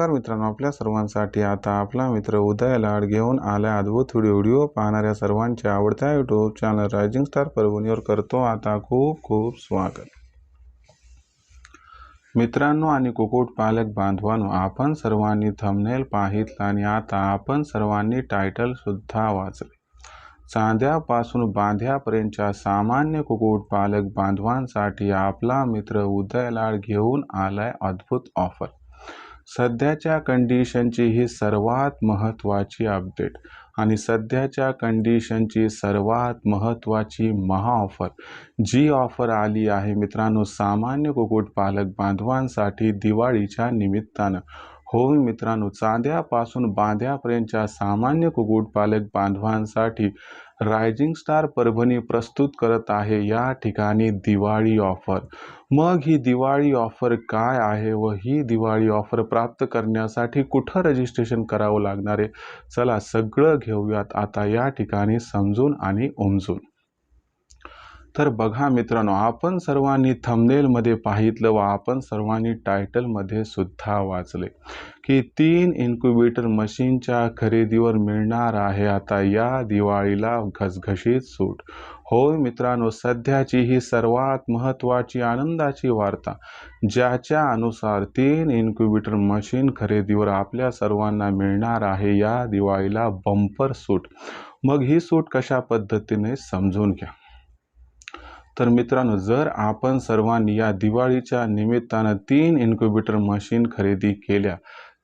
नमस्कार मित्रांनो आपल्या सर्वांसाठी आता आपला मित्र उदय लाड घेऊन आला अद्भुत व्हिडिओ व्हिडिओ पाहणाऱ्या सर्वांच्या आवडत्या यूट्यूब चॅनल रायझिंग स्टार परभणीवर करतो आता खूप खूप स्वागत. मित्रांनो आणि कुक्कुटपालक बांधवांनो आपण सर्वांनी थंबनेल पाहितला आणि आता आपण सर्वांनी टायटल सुद्धा वाचले चांद्यापासून बांध्यापर्यंतच्या सामान्य कुक्कुटपालक बांधवांसाठी आपला मित्र उदयलाड घेऊन आलाय अद्भुत ऑफर सध्याच्या कंडिशनची ही सर्वात महत्त्वाची अपडेट आणि सध्याच्या कंडिशनची सर्वात महत्त्वाची महा ऑफर जी ऑफर आली आहे मित्रांनो सामान्य कुक्कुटपालक बांधवांसाठी दिवाळीच्या निमित्तानं. हो मित्रांनो चांद्यापासून बांध्यापर्यंतच्या सामान्य कुक्कुटपालक बांधवांसाठी रायझिंग स्टार परभणी प्रस्तुत करत आहे. या ठिकाणी दिवाळी ऑफर मग ही दिवाळी ऑफर काय आहे व ही दिवाळी ऑफर प्राप्त करण्यासाठी कुठं रजिस्ट्रेशन करावं लागणार आहे? चला सगळं घेऊयात. आता या ठिकाणी समजून आणि उमजून. तर बघा मित्रांनो आपण सर्वांनी थंबनेलमध्ये पाहितलं व आपण सर्वांनी टायटलमध्ये सुद्धा वाचले की तीन इन्क्युबेटर मशीनच्या खरेदीवर मिळणार आहे आता या दिवाळीला घसघशीत सूट. होय मित्रांनो सध्याची ही सर्वात महत्त्वाची आनंदाची वार्ता ज्याच्या अनुसार तीन इन्क्युबेटर मशीन खरेदीवर आपल्या सर्वांना मिळणार आहे या दिवाळीला बंपर सूट. मग ही सूट कशा पद्धतीने समजून घ्या. तर मित्रांनो जर आपण सर्वांनी या दिवाळीच्या निमित्तानं तीन इन्क्युबेटर मशीन खरेदी केल्या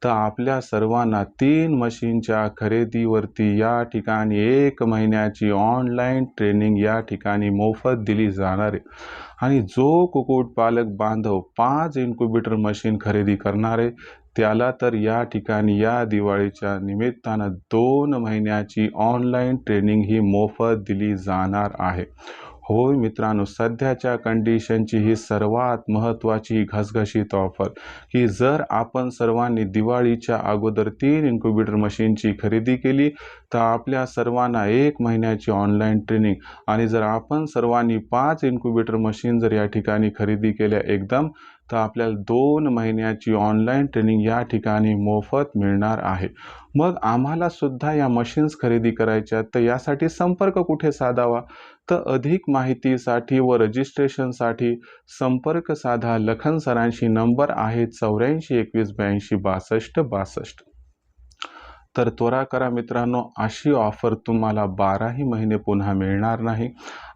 तर आपल्या सर्वांना तीन मशीनच्या खरेदीवरती या ठिकाणी एक महिन्याची ऑनलाईन ट्रेनिंग या ठिकाणी मोफत दिली जाणार आहे. आणि जो कुक्कुटपालक बांधव पाच इन्क्युबेटर मशीन खरेदी करणार आहे त्याला तर या ठिकाणी या दिवाळीच्या निमित्तानं दोन महिन्याची ऑनलाईन ट्रेनिंग ही मोफत दिली जाणार आहे. होय मित्रांनो सध्याच्या कंडिशनची ही सर्वात महत्त्वाची घसघशीत ऑफर की जर आपण सर्वांनी दिवाळीच्या अगोदर तीन इन्क्युबेटर मशीनची खरेदी केली तर आपल्या सर्वांना एक महिन्याची ऑनलाईन ट्रेनिंग आणि जर आपण सर्वांनी पाच इन्क्युबेटर मशीन जर या ठिकाणी खरेदी केल्या एकदम तर आपल्याला दोन महिन्याची ऑनलाईन ट्रेनिंग या ठिकाणी मोफत मिळणार आहे. मग आम्हाला सुद्धा या मशीन्स खरेदी करायच्या तर यासाठी संपर्क कुठे साधावा? तर अधिक माहितीसाठी व रजिस्ट्रेशनसाठी संपर्क साधा. लखन सरांशी नंबर आहे चौऱ्याऐंशी एकवीस ब्याऐंशी बासष्ट बासष्ट. तर त्वरा करा मित्रांनो अशी ऑफर तुम्हाला बाराही महिने पुन्हा मिळणार नाही.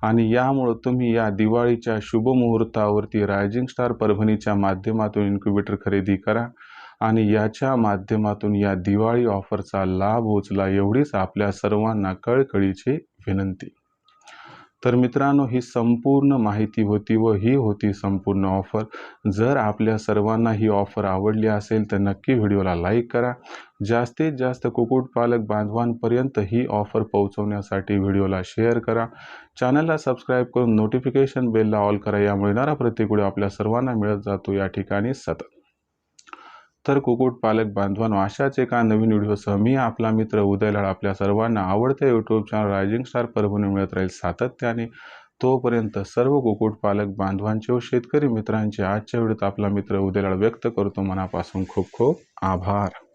आणि यामुळं तुम्ही या दिवाळीच्या शुभ मुहूर्तावरती रायझिंग स्टार परभणीच्या माध्यमातून इन्क्युबेटर खरेदी करा आणि याच्या माध्यमातून या दिवाळी ऑफरचा लाभ उचला एवढीच आपल्या सर्वांना कळकळीची विनंती. तर मित्रांनो ही संपूर्ण माहिती होती व ही होती संपूर्ण ऑफर. जर आपल्या सर्वांना ही ऑफर आवडली असेल तर नक्की व्हिडिओला लाईक करा. जास्तीत जास्त कुक्कुटपालक बांधवांपर्यंत ही ऑफर पोहोचवण्यासाठी व्हिडिओला शेअर करा. चॅनलला सबस्क्राईब करून नोटिफिकेशन बेलला ऑल करा. यामुळे येणारा प्रत्येक व्हिडिओ आपल्या सर्वांना मिळत जातो. या ठिकाणी सतत तर कुक्कुटपालक बांधवांनो अशाच एका नवीन व्हिडिओसह मी आपला मित्र उदयलाड आपल्या सर्वांना आवडते YouTube channel rising star Parbhani मिळत राहील सातत्याने. तोपर्यंत सर्व कुक्कुटपालक बांधवांचे व शेतकरी मित्रांचे आजच्या व्हिडिओत आपला मित्र उदयलाड व्यक्त करतो. मनापासून खूप खूप आभार.